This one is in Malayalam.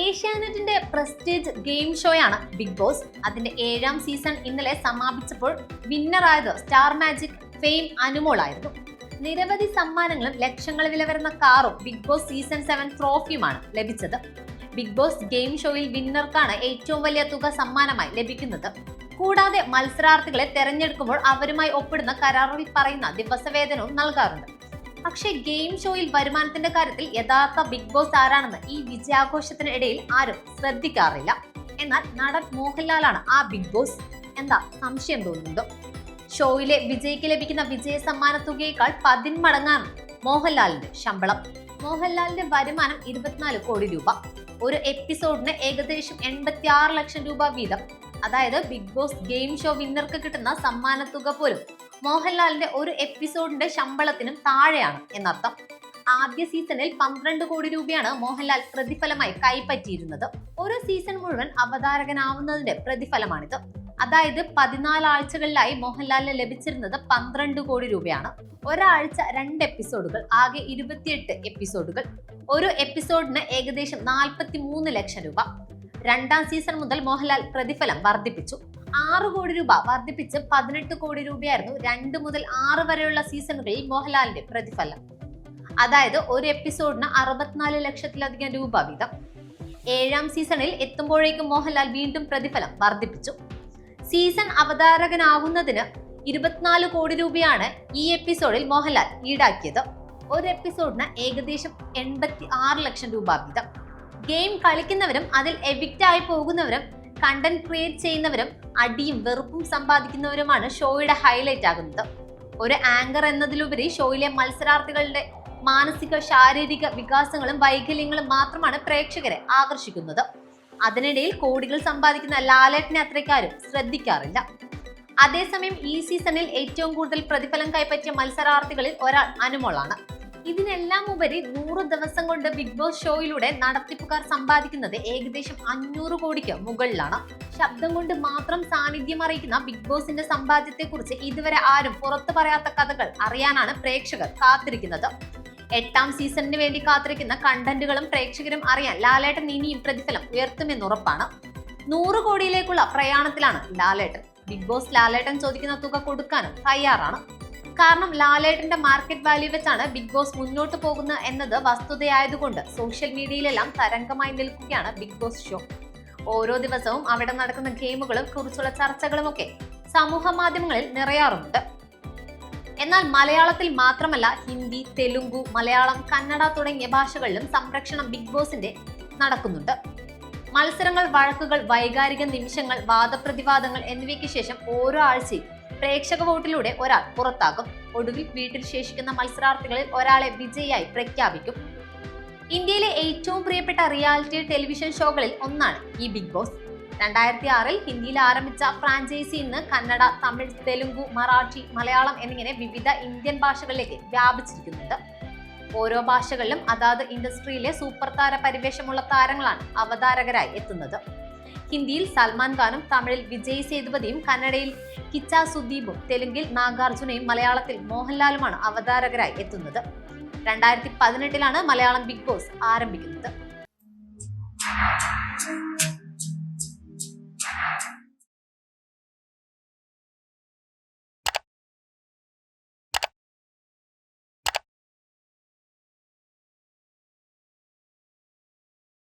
ഏഷ്യാനെറ്റിന്റെ പ്രസ്റ്റീജ് ഗെയിം ഷോയാണ് ബിഗ് ബോസ്. അതിന്റെ ഏഴാം സീസൺ ഇന്നലെ സമാപിച്ചപ്പോൾ വിന്നറായത് സ്റ്റാർ മാജിക് ഫെയിം അനുമോൾ ആയിരുന്നു നിരവധി സമ്മാനങ്ങളും ലക്ഷങ്ങൾ വില വരുന്ന കാറും ബിഗ് ബോസ് സീസൺ സെവൻ ട്രോഫിയുമാണ് ലഭിച്ചത്. ബിഗ് ബോസ് ഗെയിം ഷോയിൽ വിന്നർക്കാണ് ഏറ്റവും വലിയ തുക സമ്മാനമായി ലഭിക്കുന്നത്. കൂടാതെ മത്സരാർത്ഥികളെ തെരഞ്ഞെടുക്കുമ്പോൾ അവരുമായി ഒപ്പിടുന്ന കരാറിൽ പറയുന്ന ദിവസവേതനവും നൽകാറുണ്ട്. പക്ഷേ ഗെയിം ഷോയിൽ വരുമാനത്തിന്റെ കാര്യത്തിൽ യഥാർത്ഥ ബിഗ് ബോസ് ആരാണെന്ന് ഈ വിജയാഘോഷത്തിനിടയിൽ ആരും ശ്രദ്ധിക്കാറില്ല. എന്നാൽ നടൻ മോഹൻലാലാണ് ആ ബിഗ് ബോസ് എന്താ സംശയം തോന്നുന്നുണ്ടോ ഷോയിലെ വിജയിക്ക് ലഭിക്കുന്ന വിജയ സമ്മാന തുകയേക്കാൾ പതിന്മടങ്ങാണ് മോഹൻലാലിന്റെ ശമ്പളം. മോഹൻലാലിന്റെ വരുമാനം ഇരുപത്തിനാല് കോടി രൂപ. ഒരു എപ്പിസോഡിന് ഏകദേശം എൺപത്തി ആറ് ലക്ഷം രൂപ വീതം. അതായത് ബിഗ് ബോസ് ഗെയിം ഷോ വിന്നർക്ക് കിട്ടുന്ന സമ്മാന തുക പോലും മോഹൻലാലിന്റെ ഒരു എപ്പിസോഡിന്റെ ശമ്പളത്തിനും താഴെയാണ് എന്നർത്ഥം. ആദ്യ സീസണിൽ പന്ത്രണ്ട് കോടി രൂപയാണ് മോഹൻലാൽ പ്രതിഫലമായി കൈപ്പറ്റിയിരുന്നത്. ഒരു സീസൺ മുഴുവൻ അവതാരകനാവുന്നതിന്റെ പ്രതിഫലമാണിത്. അതായത് പതിനാല് ആഴ്ചകളിലായി മോഹൻലാലിന് ലഭിച്ചിരുന്നത് പന്ത്രണ്ട് കോടി രൂപയാണ്. ഒരാഴ്ച രണ്ട് എപ്പിസോഡുകൾ ആകെ ഇരുപത്തിയെട്ട് എപ്പിസോഡുകൾ. ഒരു എപ്പിസോഡിന് ഏകദേശം നാൽപ്പത്തി മൂന്ന് ലക്ഷം രൂപ. രണ്ടാം സീസൺ മുതൽ മോഹൻലാൽ പ്രതിഫലം വർദ്ധിപ്പിച്ചു. ആറ് കോടി രൂപ വർദ്ധിപ്പിച്ച് പതിനെട്ട് കോടി രൂപയായിരുന്നു രണ്ട് മുതൽ ആറ് വരെയുള്ള സീസണുകളിൽ മോഹൻലാലിന്റെ പ്രതിഫലം. അതായത് ഒരു എപ്പിസോഡിന് അറുപത്തിനാല് ലക്ഷത്തിലധികം രൂപ വീതം. ഏഴാം സീസണിൽ എത്തുമ്പോഴേക്കും മോഹൻലാൽ വീണ്ടും പ്രതിഫലം വർദ്ധിപ്പിച്ചു. സീസൺ അവതാരകനാകുന്നതിന് ഇരുപത്തിനാല് കോടി രൂപയാണ് ഈ എപ്പിസോഡിൽ മോഹൻലാൽ ഈടാക്കിയത്. ഒരു എപ്പിസോഡിന് ഏകദേശം എൺപത്തി ആറ് ലക്ഷം രൂപ വീതം. ഗെയിം കളിക്കുന്നവരും അതിൽ എവിക്റ്റ് ആയി പോകുന്നവരും കണ്ടന്റ് ക്രിയേറ്റ് ചെയ്യുന്നവരും അടിയും വെറുപ്പും സമ്പാദിക്കുന്നവരുമാണ് ഷോയുടെ ഹൈലൈറ്റ് ആകുന്നത്. ഒരു ആങ്കർ എന്നതിലുപരി ഷോയിലെ മത്സരാർത്ഥികളുടെ മാനസിക ശാരീരിക വികാസങ്ങളും വൈകല്യങ്ങളും മാത്രമാണ് പ്രേക്ഷകരെ ആകർഷിക്കുന്നത്. അതിനിടയിൽ കോടികൾ സമ്പാദിക്കുന്ന ലാലേട്ടനെ അത്രയ്ക്കാരും ശ്രദ്ധിക്കാറില്ല. അതേസമയം ഈ സീസണിൽ ഏറ്റവും കൂടുതൽ പ്രതിഫലം കൈപ്പറ്റിയ മത്സരാർത്ഥികളിൽ ഒരാൾ അനുമോളാണ്. ഇതിനെല്ലാം ഉപരി നൂറ് ദിവസം കൊണ്ട് ബിഗ് ബോസ് ഷോയിലൂടെ നടത്തിപ്പുകാർ സമ്പാദിക്കുന്നത് ഏകദേശം അഞ്ഞൂറ് കോടിക്ക് മുകളിലാണ്. ശബ്ദം കൊണ്ട് മാത്രം സാന്നിധ്യം അറിയിക്കുന്ന ബിഗ് ബോസിന്റെ സമ്പാദ്യത്തെക്കുറിച്ച് ഇതുവരെ ആരും പുറത്തു പറയാത്ത കഥകൾ അറിയാനാണ് പ്രേക്ഷകർ കാത്തിരിക്കുന്നത്. എട്ടാം സീസണിന് വേണ്ടി കാത്തിരിക്കുന്ന കണ്ടന്റുകളും പ്രേക്ഷകരും അറിയാൻ ലാലേട്ടൻ ഇനിയും പ്രതിഫലം ഉയർത്തുമെന്ന് ഉറപ്പാണ്. നൂറ് കോടിയിലേക്കുള്ള പ്രയാണത്തിലാണ് ലാലേട്ടൻ. ബിഗ് ബോസ് ലാലേട്ടൻ ചോദിക്കുന്ന തുക കൊടുക്കാനും തയ്യാറാണ്. കാരണം ലാലേട്ടന്റെ മാർക്കറ്റ് വാല്യൂ വെച്ചാണ് ബിഗ് ബോസ് മുന്നോട്ട് പോകുന്നത് എന്നത് വസ്തുതയായതുകൊണ്ട് സോഷ്യൽ മീഡിയയിലെല്ലാം തരംഗമായി നിൽക്കുകയാണ് ബിഗ് ബോസ് ഷോ ഓരോ ദിവസവും അവിടെ നടക്കുന്ന ഗെയിമുകളും കുറിച്ചുള്ള ചർച്ചകളുമൊക്കെ സമൂഹ മാധ്യമങ്ങളിൽ നിറയാറുണ്ട് എന്നാൽ മലയാളത്തിൽ മാത്രമല്ല ഹിന്ദി തെലുങ്കു മലയാളം കന്നഡ തുടങ്ങിയ ഭാഷകളിലും സംരക്ഷണം ബിഗ് ബോസിന്റെ നടക്കുന്നുണ്ട്. മത്സരങ്ങൾ വഴക്കുകൾ വൈകാരിക നിമിഷങ്ങൾ വാദപ്രതിവാദങ്ങൾ എന്നിവയ്ക്ക് ശേഷം ഓരോ ആഴ്ചയും പ്രേക്ഷക വോട്ടിലൂടെ ഒരാൾ പുറത്താക്കും ഒടുവിൽ വീട്ടിൽ ശേഷിക്കുന്ന മത്സരാർത്ഥികളിൽ ഒരാളെ വിജയിയായി പ്രഖ്യാപിക്കും. ഇന്ത്യയിലെ ഏറ്റവും പ്രിയപ്പെട്ട റിയാലിറ്റി ടെലിവിഷൻ ഷോകളിൽ ഒന്നാണ് ഈ ബിഗ് ബോസ്. രണ്ടായിരത്തി ആറിൽ ഹിന്ദിയിൽ ആരംഭിച്ച ഫ്രാഞ്ചൈസി ഇന്ന് കന്നഡ തമിഴ് തെലുങ്കു മറാഠി മലയാളം എന്നിങ്ങനെ വിവിധ ഇന്ത്യൻ ഭാഷകളിലേക്ക് വ്യാപിച്ചിരിക്കുന്നുണ്ട്. ഓരോ ഭാഷകളിലും അതാത് ഇൻഡസ്ട്രിയിലെ സൂപ്പർ താര പരിവേഷമുള്ള താരങ്ങളാണ് അവതാരകരായി എത്തുന്നത്. ഹിന്ദിയിൽ സൽമാൻ ഖാനും തമിഴിൽ വിജയ് സേതുപതിയും കന്നഡയിൽ കിച്ച സുദീപും തെലുങ്കിൽ നാഗാർജുനയും മലയാളത്തിൽ മോഹൻലാലുമാണ് അവതാരകരായി എത്തുന്നത്. രണ്ടായിരത്തി പതിനെട്ടിലാണ് മലയാളം ബിഗ് ബോസ് ആരംഭിക്കുന്നത്.